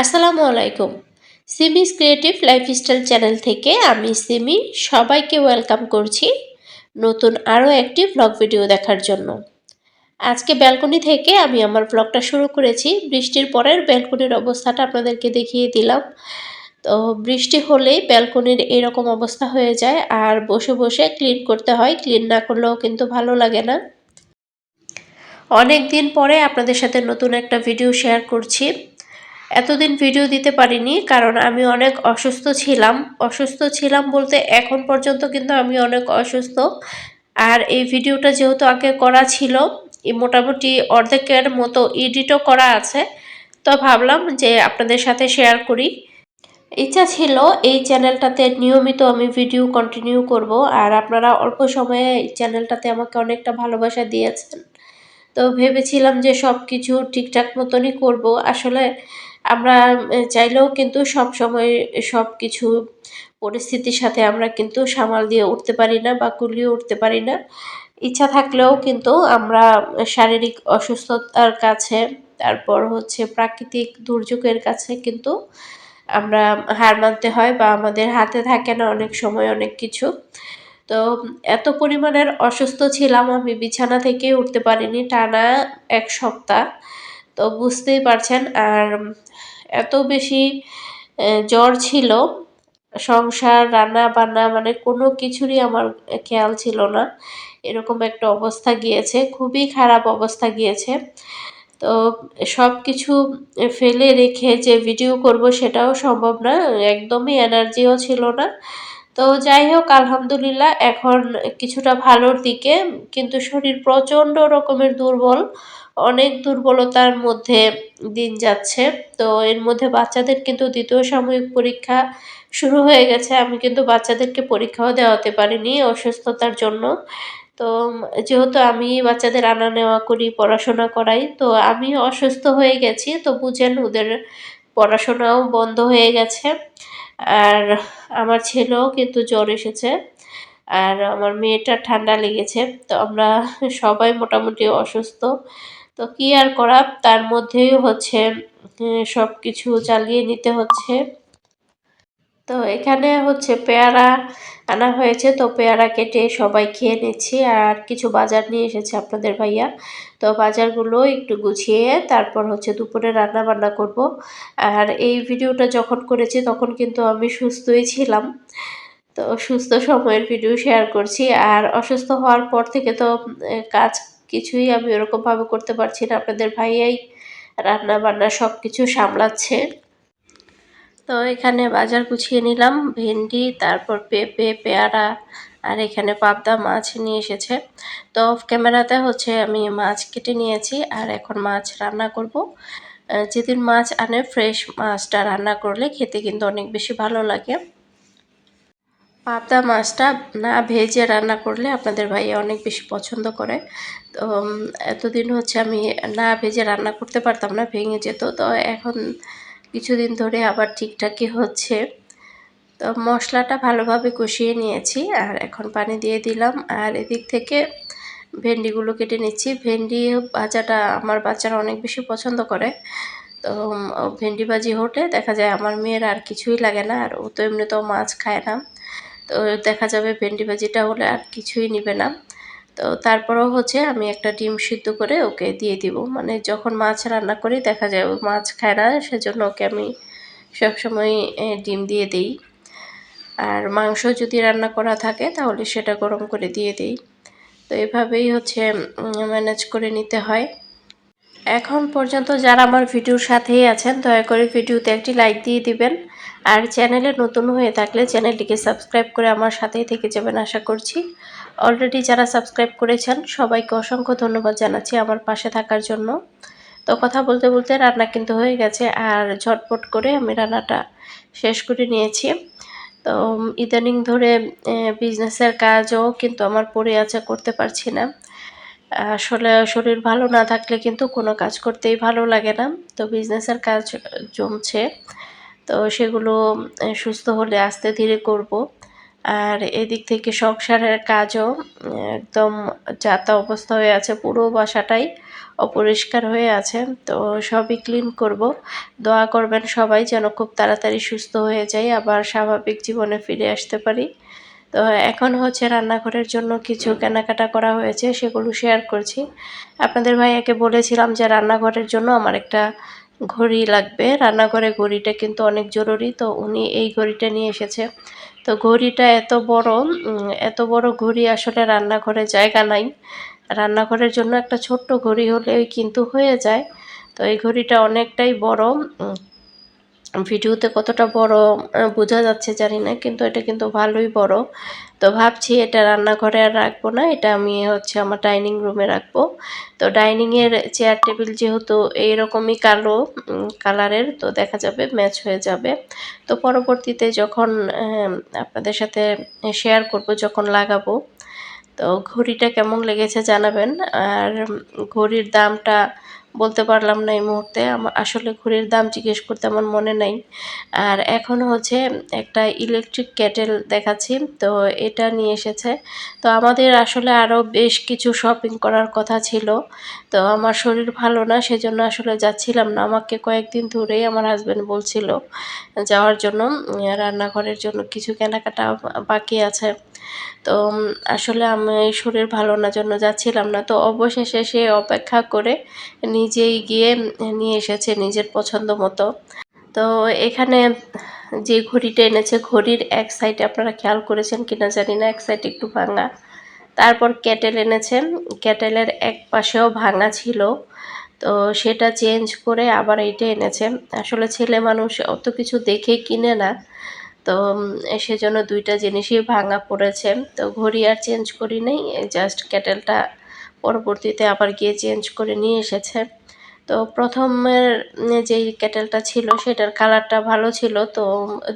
আসসালামু আলাইকুম। সিমিস creative lifestyle channel থেকে আমি সিমি সবাইকে ওয়েলকাম করছি নতুন আরও একটি ব্লগ ভিডিও দেখার জন্য। আজকে ব্যালকনি থেকে আমি আমার ব্লগটা শুরু করেছি। বৃষ্টির পরের ব্যালকনির অবস্থাটা আপনাদেরকে দেখিয়ে দিলাম। তো বৃষ্টি হলেই ব্যালকনির এরকম অবস্থা হয়ে যায় আর বসে বসে ক্লিন করতে হয়। ক্লিন না করলেও কিন্তু ভালো লাগে না। অনেক দিন পরে আপনাদের সাথে নতুন একটা ভিডিও শেয়ার করছি। এতদিন ভিডিও দিতে পারিনি, কারণ আমি অনেক অসুস্থ ছিলাম। অসুস্থ ছিলাম বলতে এখন পর্যন্ত কিন্তু আমি অনেক অসুস্থ। আর এই ভিডিওটা যেহেতু আগে করা ছিল মোটামুটি অর্ধেকের মতো এডিটও করা আছে। তো ভাবলাম যে আপনাদের সাথে শেয়ার করি। ইচ্ছা ছিল এই চ্যানেলটাতে নিয়মিত আমি ভিডিও কন্টিনিউ করব, আর আপনারা অল্প সময়ে এই চ্যানেলটাতে আমাকে অনেকটা ভালোবাসা দিয়েছেন। তো ভেবেছিলাম যে সব কিছু ঠিকঠাক মতনই করব। আসলে আমরা চাইলেও কিন্তু সব সময় সব কিছু পরিস্থিতির সাথে আমরা কিন্তু সামাল দিয়ে উঠতে পারি না বা কুলিয়ে উঠতে পারি না। ইচ্ছা থাকলেও কিন্তু আমরা শারীরিক অসুস্থতার কাছে, তারপর হচ্ছে প্রাকৃতিক দুর্যোগের কাছে কিন্তু আমরা হার মানতে হয় বা আমাদের হাতে থাকে না অনেক সময় অনেক কিছু। তো এত পরিমাণের অসুস্থ ছিলাম আমি, বিছানা থেকে উঠতে পারিনি টানা এক সপ্তাহ। তো বুঝতেই পারছেন, আর এত বেশি জ্বর ছিল, সংসার, রান্না বান্না মানে কোনো কিছুরই আমার খেয়াল ছিল না। এরকম একটা অবস্থা গিয়েছে, খুবই খারাপ অবস্থা গিয়েছে। তো সব কিছু ফেলে রেখে যে ভিডিও করব সেটাও সম্ভব না, একদমই এনার্জিও ছিল না। তো যাই হোক, আলহামদুলিল্লাহ, এখন কিছুটা ভালোর দিকে, কিন্তু শরীর প্রচণ্ড রকমের দুর্বল। অনেক দুর্বলতার মধ্যে দিন যাচ্ছে। তো এর মধ্যে বাচ্চাদের কিন্তু দ্বিতীয় সাময়িক পরীক্ষা শুরু হয়ে গেছে। আমি কিন্তু বাচ্চাদেরকে পরীক্ষাও দেওয়াতে পারিনি অসুস্থতার জন্য। তো যেহেতু আমি বাচ্চাদের আনা নেওয়া করি, পড়াশোনা করাই, তো আমি অসুস্থ হয়ে গেছি। তো বুঝেন ওদের পড়াশোনাও বন্ধ হয়ে গেছে। আর আমার ছেলেও কিন্তু জ্বর এসেছে। আর আমার মেয়েটা ঠান্ডা লেগেছে। তো আমরা সবাই মোটামুটি অসুস্থ। তো কী আর করা? তার মধ্যেই হচ্ছে সব কিছু চালিয়ে নিতে হচ্ছে। তো এখানে হচ্ছে পেয়ারা আনা হয়েছে। তো পেয়ারা কেটে সবাই খেয়ে নিচ্ছি। আর কিছু বাজার নিয়ে এসেছে আপনাদের ভাইয়া। তো বাজারগুলো একটু গুছিয়ে তারপর হচ্ছে দুপুরে রান্না বান্না করব। আর এই ভিডিওটা যখন করেছি তখন কিন্তু আমি সুস্থই ছিলাম। তো সুস্থ সময়ের ভিডিও শেয়ার করছি। আর অসুস্থ হওয়ার পর থেকে তো কাজ কিছুই আমি ওরকমভাবে করতে পারছি না। আপনাদের ভাইয়াই রান্না বান্না সব কিছু সামলাচ্ছে। তো এখানে বাজার গুছিয়ে নিলাম, ভেন্ডি, তারপর পেঁপে, পেয়ারা, আর এখানে পাবদা মাছ নিয়ে এসেছে। তো অফ ক্যামেরাতে হচ্ছে আমি মাছ কেটে নিয়েছি আর এখন মাছ রান্না করব। যেদিন মাছ আনে, ফ্রেশ মাছটা রান্না করলে খেতে কিন্তু অনেক বেশি ভালো লাগে। পাবদা মাছটা না ভেজে রান্না করলে আপনাদের ভাই অনেক বেশি পছন্দ করে। তো এতদিন হচ্ছে আমি না ভেজে রান্না করতে পারতাম না, ভেঙে যেত। তো এখন কিছুদিন ধরে আবার ঠিকঠাকই হচ্ছে। তো মশলাটা ভালোভাবে কষিয়ে নিয়েছি আর এখন পানি দিয়ে দিলাম। আর এদিক থেকে ভেন্ডিগুলো কেটে নিচ্ছি। ভেন্ডি ভাজাটা আমার বাচ্চারা অনেক বেশি পছন্দ করে। তো ভেন্ডি ভাজি হলে দেখা যায় আমার মেয়ের আর কিছুই লাগে না। আর ও তো এমনিতেও মাছ খায় না। তো দেখা যাবে ভেন্ডি ভাজিটা হলে আর কিছুই নিবে না। তো তারপরেও হচ্ছে আমি একটা ডিম সিদ্ধ করে ওকে দিয়ে দিব। মানে যখন মাছ রান্না করি দেখা যায় ও মাছ খায় না, সেজন্য ওকে আমি সবসময় ডিম দিয়ে দিই। আর মাংস যদি রান্না করা থাকে তাহলে সেটা গরম করে দিয়ে দিই। তো এভাবেই হচ্ছে ম্যানেজ করে নিতে হয়। এখন পর্যন্ত যারা আমার ভিডিওর সাথেই আছেন, দয়া করে ভিডিওতে একটি লাইক দিয়ে দিবেন। আর চ্যানেলে নতুন হয়ে থাকলে চ্যানেলটিকে সাবস্ক্রাইব করে আমার সাথেই থেকে যাবেন আশা করছি। অলরেডি যারা সাবস্ক্রাইব করেছেন, সবাইকে অসংখ্য ধন্যবাদ জানাচ্ছি আমার পাশে থাকার জন্য। তো কথা বলতে বলতে রান্না কিন্তু হয়ে গেছে আর ঝটপট করে আমি রান্নাটা শেষ করে নিয়েছি। তো ইদানিং ধরে বিজনেসের কাজও কিন্তু আমার পড়ে আছে, করতে পারছি না। আসলে শরীর ভালো না থাকলে কিন্তু কোনো কাজ করতেই ভালো লাগে না। তো বিজনেসের কাজ জমছে। তো সেগুলো সুস্থ হলে আস্তে ধীরে করব। আর এদিক থেকে সংসারের কাজও একদম যাতা অবস্থা হয়ে আছে, পুরো বাসাটাই অপরিষ্কার হয়ে আছে। তো সবই ক্লিন করব। দোয়া করবেন সবাই যেন খুব তাড়াতাড়ি সুস্থ হয়ে যায়, আবার স্বাভাবিক জীবনে ফিরে আসতে পারি। তো এখন হচ্ছে রান্নাঘরের জন্য কিছু কেনাকাটা করা হয়েছে, সেগুলো শেয়ার করছি। আপনাদের ভাইয়াকে বলেছিলাম যে রান্নাঘরের জন্য আমার একটা ঘড়ি লাগবে। রান্নাঘরে ঘড়িটা কিন্তু অনেক জরুরি, তো উনি এই ঘড়িটা নিয়ে এসেছে। তো ঘড়িটা এত বড় এত বড় ঘড়ি আসলে রান্নাঘরে জায়গা নাই। রান্নাঘরের জন্য একটা ছোট্ট ঘড়ি হলেই কিন্তু হয়ে যায়। তো এই ঘড়িটা অনেকটাই বড় ভিডিওতে কতটা বড় বোঝা যাচ্ছে জানি না, কিন্তু এটা কিন্তু ভালোই বড়। তো ভাবছি এটা রান্নাঘরে আর রাখব না, এটা আমি হচ্ছে আমার ডাইনিং রুমে রাখব। তো ডাইনিংয়ের চেয়ার টেবিল যেহেতু এইরকমই কালো কালারের, তো দেখা যাবে ম্যাচ হয়ে যাবে। তো পরবর্তীতে যখন আপনাদের সাথে শেয়ার করব, যখন লাগাবো, তো ঘড়িটা কেমন লেগেছে জানাবেন। আর ঘড়ির দামটা বলতে পারলাম না এই মুহূর্তে। আমার আসলে ঘড়ির দাম জিজ্ঞেস করতে আমার মনে নাই। আর এখন হচ্ছে একটা ইলেকট্রিক ক্যাটেল দেখাচ্ছি, তো এটা নিয়ে এসেছে। তো আমাদের আসলে আরও বেশ কিছু শপিং করার কথা ছিল। তো আমার শরীর ভালো না, সেজন্য আসলে যাচ্ছিলাম না। আমাকে কয়েকদিন ধরেই আমার হাজব্যান্ড বলছিল যাওয়ার জন্য, রান্নাঘরের জন্য কিছু কেনাকাটা বাকি আছে। তো আসলে আমি শরীর ভালো না, জন্য যাচ্ছিলাম না। তো অবশেষে সে অপেক্ষা করে নিজেই গিয়ে নিয়ে এসেছে নিজের পছন্দ মতো। তো এখানে যে ঘড়িটা এনেছে, ঘড়ির এক সাইডে আপনারা খেয়াল করেছেন কিনা জানি না, এক সাইড একটু ভাঙা। তারপর ক্যাটেল এনেছে ক্যাটেলের এক পাশেও ভাঙা ছিল। তো সেটা চেঞ্জ করে আবার এইটা এনেছে। আসলে ছেলে মানুষ অত কিছু দেখে কিনে না। তো সেজন্য দুইটা জিনিসই ভাঙা পড়েছে। তো ঘড়ি আর চেঞ্জ করি নাই জাস্ট ক্যাটেলটা পরবর্তীতে আবার গিয়ে চেঞ্জ করে নিয়ে এসেছে। তো প্রথমের যেই ক্যাটেলটা ছিল সেটার কালারটা ভালো ছিল, তো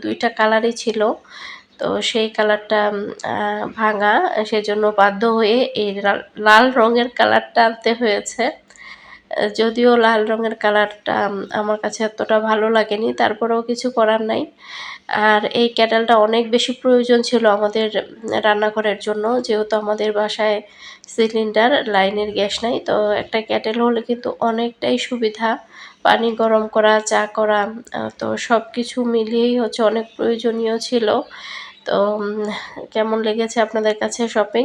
দুইটা কালারই ছিল। তো সেই কালারটা ভাঙা, সেজন্য বাধ্য হয়ে এই লাল রঙের কালারটা আনতে হয়েছে। যদিও লাল রঙের কালারটা আমার কাছে এতটা ভালো লাগেনি, তারপরেও কিছু করার নাই। আর এই ক্যাটেলটা অনেক বেশি প্রয়োজন ছিল আমাদের রান্নাঘরের জন্য, যেহেতু আমাদের বাসায় সিলিন্ডার, লাইনের গ্যাস নাই। তো একটা ক্যাটেল হলে কিন্তু অনেকটাই সুবিধা, পানি গরম করা, চা করা তো সব কিছু মিলিয়েই হচ্ছে অনেক প্রয়োজনীয় ছিল। তো কেমন লেগেছে আপনাদের কাছে শপিং?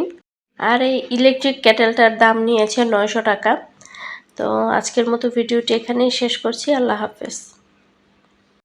আর এই ইলেকট্রিক ক্যাটেলটার দাম নিয়েছে নয়শো টাকা। তো আজকের মতো ভিডিওটি এখানেই শেষ করছি। আল্লাহ হাফেজ।